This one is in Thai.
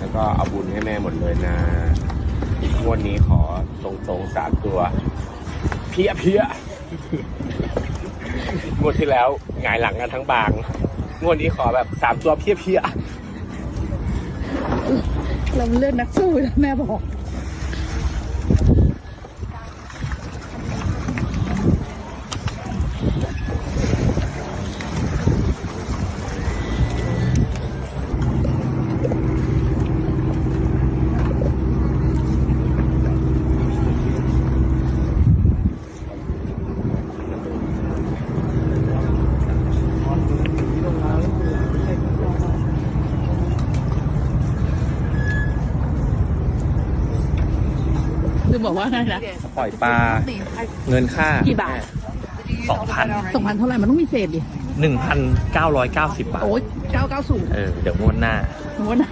แล้วก็เอาบุญให้แม่หมดเลยนะงวดนี้ขอตรงๆสามตัว เพี้ยเพี้ยงวดที่แล้วหงายหลังกันทั้งบาง งวดนี้ขอแบบสามตัวเพี้ยเพี้ยเราเลือดนักสู้แล้วแม่บอก คือบอกว่าไงนะปล่อยปลาเงินค่ากี่บาทสองพันสองพันเท่าไหร่มันต้องมีเศษดิหนึ่งพันเก้าร้อยเก้าสิบบาทโอ้ยเก้าเก้าศูนย์เออเดี๋ยวงวดหน้าโน้นนะ